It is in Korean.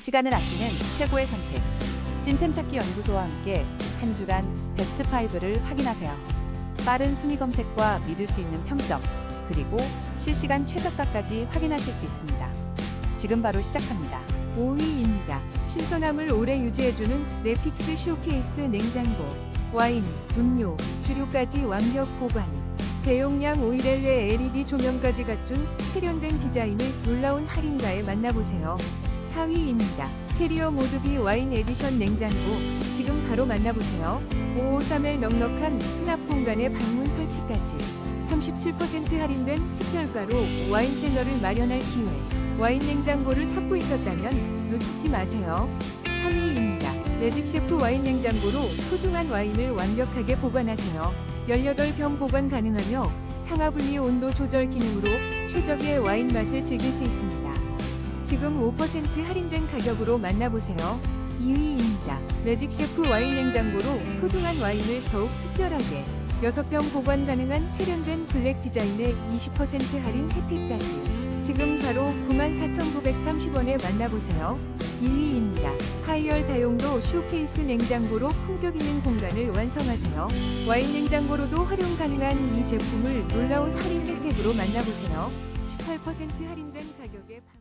시간을 아끼는 최고의 선택. 찐템 찾기 연구소와 함께 한 주간 베스트 5를 확인하세요. 빠른 순위 검색과 믿을 수 있는 평점, 그리고 실시간 최저가까지 확인하실 수 있습니다. 지금 바로 시작합니다. 5위입니다. 신선함을 오래 유지해주는 레픽스 쇼케이스 냉장고. 와인, 음료, 주류까지 완벽 보관. 대용량 오일L의 LED 조명까지 갖춘 세련된 디자인을 놀라운 할인가에 만나보세요. 4위입니다. 캐리어 모드기 와인 에디션 냉장고. 지금 바로 만나보세요. 553의 넉넉한 수납 공간에 방문 설치까지. 37% 할인된 특별가로 와인 셀러를 마련할 기회. 와인 냉장고를 찾고 있었다면 놓치지 마세요. 3위입니다. 매직 셰프 와인 냉장고로 소중한 와인을 완벽하게 보관하세요. 18병 보관 가능하며 상하 분리 온도 조절 기능으로 최적의 와인 맛을 즐길 수 있습니다. 지금 5% 할인된 가격으로 만나보세요. 2위입니다. 매직 셰프 와인 냉장고로 소중한 와인을 더욱 특별하게 6병 보관 가능한 세련된 블랙 디자인의 20% 할인 혜택까지 지금 바로 94,930원에 만나보세요. 1위입니다. 하이열 다용도 쇼케이스 냉장고로 품격 있는 공간을 완성하세요. 와인 냉장고로도 활용 가능한 이 제품을 놀라운 할인 혜택으로 만나보세요. 18% 할인된 가격에 방...